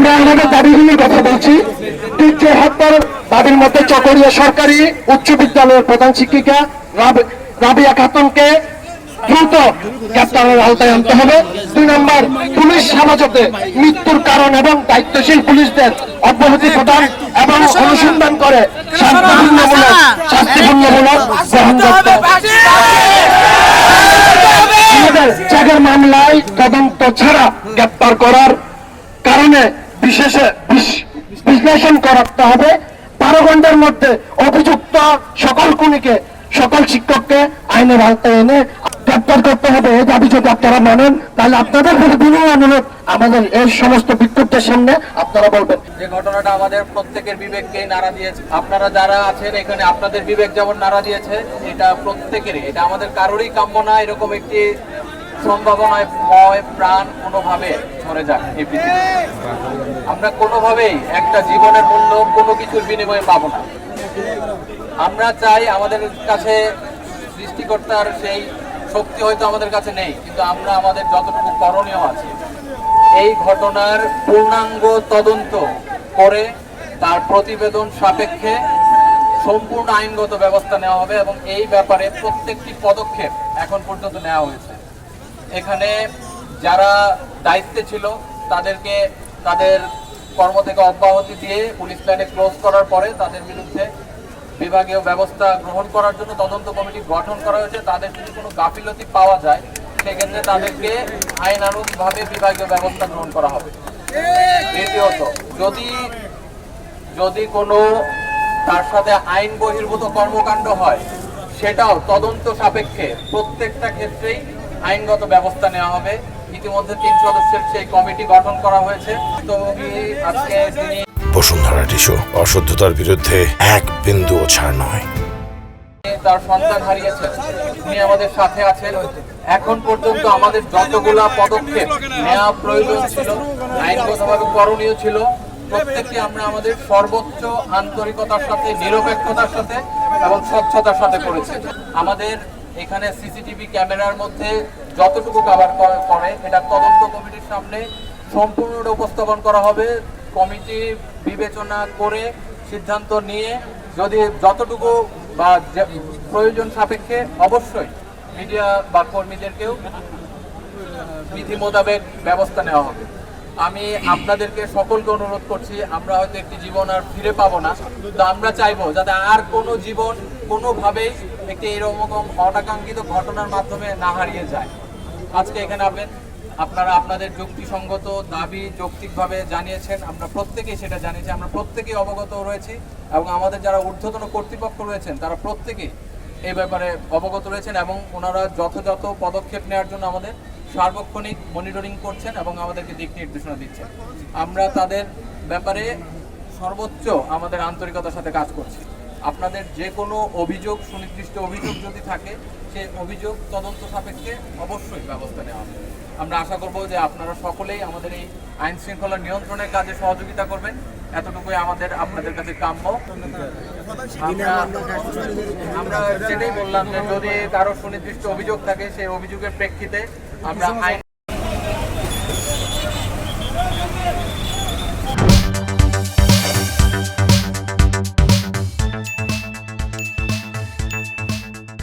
আমরা কথা বলছি। ঠিক দাবির মধ্যে চকরিয়া সরকারি উচ্চ বিদ্যালয়ের প্রধান শিক্ষিকা রাবিয়া দ্রুত আওতায় আনতে হবে। দুই নম্বর, পুলিশ হেফাজতে মৃত্যুর কারণ এবং দায়িত্বশীল পুলিশদের অব্যাহতি প্রদান এবং অনুসন্ধান করে শাস্তিপূর্ণমূলক মামলায় তদন্ত ছাড়া গ্রেপ্তার করার কারণে বিশ্লেষণ করতে হবে। বারো ঘণ্টার মধ্যে অভিযুক্ত সকল খুনিকে, সকল শিক্ষককে আইনের আওতায় এনে গ্রেপ্তার করতে হবে। এই দাবি যদি আপনারা মানেন, তাহলে আপনাদের বিনয় অনুরোধ, আমাদের এই সমস্ত বিক্ষুব্ধের সামনে আপনারা বলবেন। যে ঘটনাটা আমাদের প্রত্যেকের বিবেককে নাড়া দিয়েছে। আপনারা যারা আছেন এখানে, আপনাদের বিবেক যেমন নাড়া দিয়েছে, এটা প্রত্যেকেরই, এটা আমাদের কারোরই কাম্য না। এরকম একটি সম্ভাবনায় ভয়, প্রাণ কোনোভাবে ঝরে যাক এই পৃথিবীতে। আমরা কোনোভাবেই একটা জীবনের মূল্য কোনো কিছুর বিনিময়ে পাবো না। আমরা চাই আমাদের কাছে সৃষ্টিকর্তার সেই শক্তি হয়তো আমাদের কাছে নেই, কিন্তু আমরা আমাদের যতটুকু করণীয় আছে, এই ঘটনার পূর্ণাঙ্গ তদন্ত করে তার প্রতিবেদন সাপেক্ষে সম্পূর্ণ আইনগত ব্যবস্থা নেওয়া হবে এবং এই ব্যাপারে প্রত্যেকটি পদক্ষেপ এখন পর্যন্ত নেওয়া হয়েছে। এখানে যারা দায়িত্বে ছিল, তাদেরকে, তাদের কর্ম থেকে অব্যাহতি দিয়ে পুলিশ লাইনে ক্লোজ করার পরে তাদের বিরুদ্ধে বিভাগীয় ব্যবস্থা গ্রহণ করার জন্য তদন্ত কমিটি গঠন করা হয়েছে। তাদের যদি কোনো গাফিলতি পাওয়া যায়, সেক্ষেত্রে তাদেরকে আইনানুগভাবে বিভাগীয় ব্যবস্থা গ্রহণ করা হবে। দ্বিতীয়ত, যদি যদি কোনো, তার সাথে আইন বহির্ভূত কর্মকাণ্ড হয়, সেটাও তদন্ত সাপেক্ষে প্রত্যেকটা ক্ষেত্রেই আইনগত ব্যবস্থা নেওয়া হবে। ইতিমধ্যে তিন সদস্যের সেই কমিটি গঠন করা হয়েছে। তো আজকে তিনি বসুন্ধরা টিসু অশুদ্ধতার বিরুদ্ধে এক বিন্দুও ছাড় নয়। তার সন্তান হারিয়েছেন। উনি আমাদের সাথে আছেন। এখন পর্যন্ত আমাদের যতগুলা পদক্ষেপ নেওয়া প্রয়োজন ছিল আইনগতভাবে করণীয় ছিল প্রত্যেকটি আমরা আমাদের সর্বোচ্চ আন্তরিকতার সাথে নিরপেক্ষতার সাথে এবং স্বচ্ছতার সাথে করেছি। আমাদের এখানে সিসিটিভি ক্যামেরার মধ্যে যতটুকু কাভার করে, এটা তদন্ত কমিটির সামনে সম্পূর্ণটা উপস্থাপন করা হবে। কমিটি বিবেচনা করে সিদ্ধান্ত নিয়ে যদি যতটুকু বা প্রয়োজন সাপেক্ষে অবশ্যই মিডিয়া বা কর্মীদেরকেও, বিধি মোতাবেক ব্যবস্থা নেওয়া হবে। আমি আপনাদেরকে সকলকে অনুরোধ করছি, আমরা হয়তো একটি জীবন আর ফিরে পাবো না। তো আমরা চাইব যাতে আর কোনো জীবন কোনোভাবেই একটি এরকম অনাকাঙ্ক্ষিত ঘটনার মাধ্যমে না হারিয়ে যায়। আজকে এখানে আপনি আপনারা আপনাদের যুক্তিসঙ্গত দাবি যৌক্তিকভাবে জানিয়েছেন, আমরা প্রত্যেকেই সেটা জানিয়েছি, আমরা প্রত্যেকেই অবগত রয়েছি এবং আমাদের যারা ঊর্ধ্বতন কর্তৃপক্ষ রয়েছেন, তারা প্রত্যেকেই এই ব্যাপারে অবগত রয়েছেন এবং ওনারা যথাযথ পদক্ষেপ নেওয়ার জন্য আমাদের সার্বক্ষণিক মনিটরিং করছেন এবং আমাদেরকে দিক নির্দেশনা দিচ্ছেন। আমরা তাদের ব্যাপারে সর্বোচ্চ আমাদের আন্তরিকতার সাথে কাজ করছি। আপনাদের যে কোনো অভিযোগ, সুনির্দিষ্ট অভিযোগ যদি থাকে, সে অভিযোগ তদন্ত সাপেক্ষে অবশ্যই ব্যবস্থা নেওয়া হবে। আমরা আশা করব যে আপনারা সকলেই আমাদের এই আইন শৃঙ্খলা নিয়ন্ত্রণের কাজে সহযোগিতা করবেন। এতটুকুই আমাদের, আপনাদের কাছে কাম্য। আমরা সেটাই বললাম যে যদি কারও সুনির্দিষ্ট অভিযোগ থাকে, সেই অভিযোগের প্রেক্ষিতে আমরা আইন